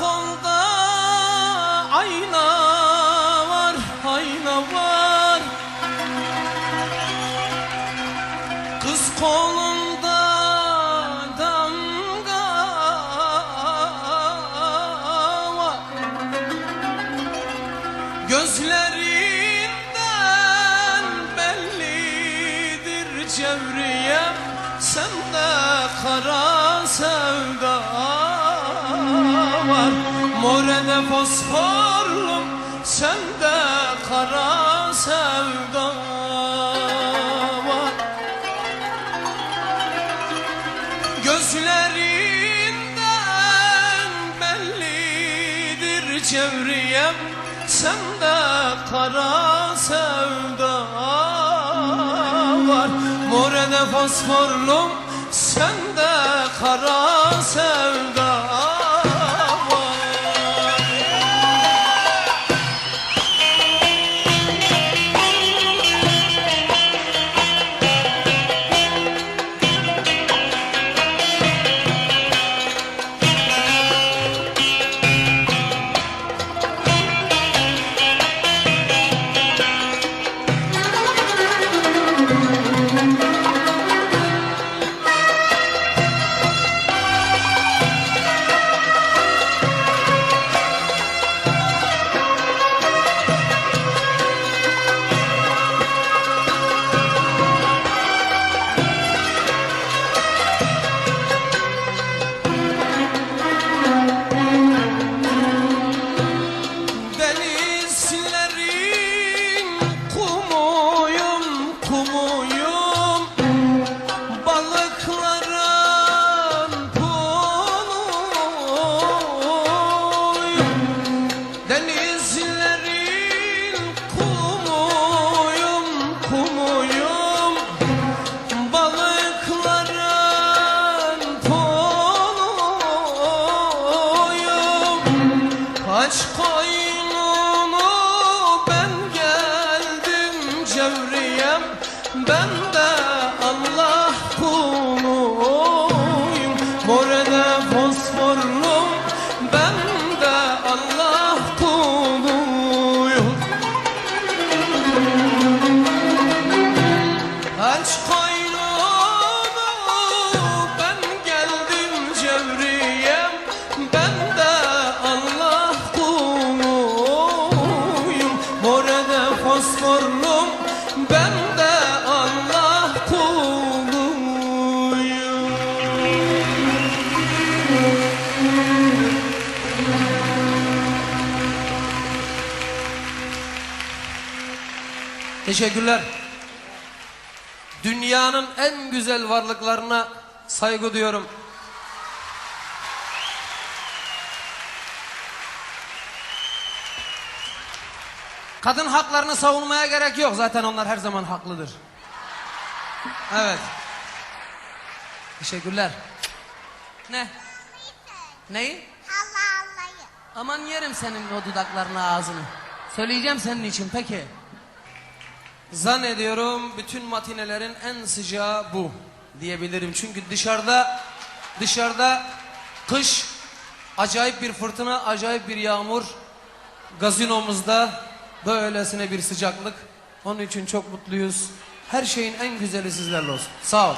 kolda ayna var, ayna var. Kız kolunda damga var. Gözlerinden bellidir cevriyem Sen de kara sevdan Morede fosforlum Sende kara sevda var. Gözlerinden bellidir cevriyem Sende kara sevda var. Morede fosforlum Sende kara sevda Ben Teşekkürler. Dünyanın en güzel varlıklarına saygı duyuyorum. Kadın haklarını savunmaya gerek yok. Zaten onlar her zaman haklıdır. Evet. Teşekkürler. Ne? Neyi? Allah Allah'ı. Aman yerim senin o dudaklarını ağzını. Söyleyeceğim senin için peki. Zannediyorum bütün matinelerin en sıcağı bu diyebilirim. Çünkü dışarıda dışarıda kış acayip bir fırtına, acayip bir yağmur. Gazinomuzda böylesine bir sıcaklık. Onun için çok mutluyuz. Her şeyin en güzeli sizlerle olsun. Sağ ol.